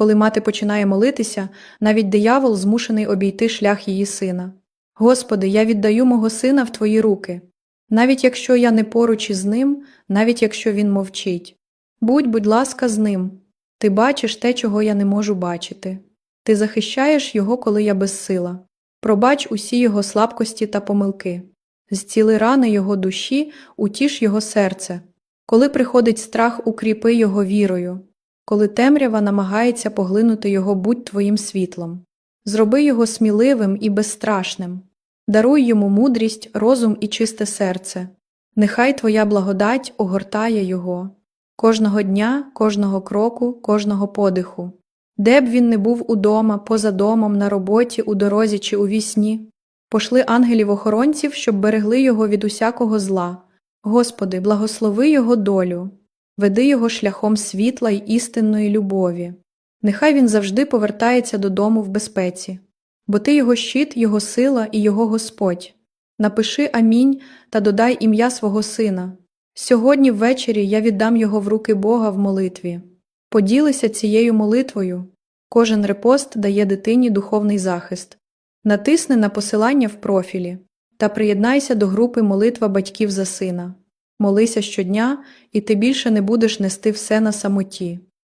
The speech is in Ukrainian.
Коли мати починає молитися, навіть диявол змушений обійти шлях її сина. Господи, я віддаю мого сина в Твої руки, навіть якщо я не поруч із ним, навіть якщо він мовчить. Будь, будь ласка, з ним. Ти бачиш те, чого я не можу бачити. Ти захищаєш його, коли я безсила. Пробач усі його слабкості та помилки. Зціли рани його душі, утіш його серце. Коли приходить страх, укріпи його вірою. Коли темрява намагається поглинути його, будь твоїм світлом. Зроби його сміливим і безстрашним. Даруй йому мудрість, розум і чисте серце. Нехай твоя благодать огортає його кожного дня, кожного кроку, кожного подиху. Де б він не був удома, поза домом, на роботі, у дорозі чи у вісні. Пошли ангелів-охоронців, щоб берегли його від усякого зла. Господи, благослови його долю, веди його шляхом світла й істинної любові. Нехай він завжди повертається додому в безпеці, бо ти його щит, його сила і його Господь. Напиши амінь та додай ім'я свого сина. Сьогодні ввечері я віддам його в руки Бога в молитві. Поділися цією молитвою. Кожен репост дає дитині духовний захист. Натисни на посилання в профілі та приєднайся до групи Молитва батьків за сина. Молися щодня, і ти більше не будеш нести все на самоті.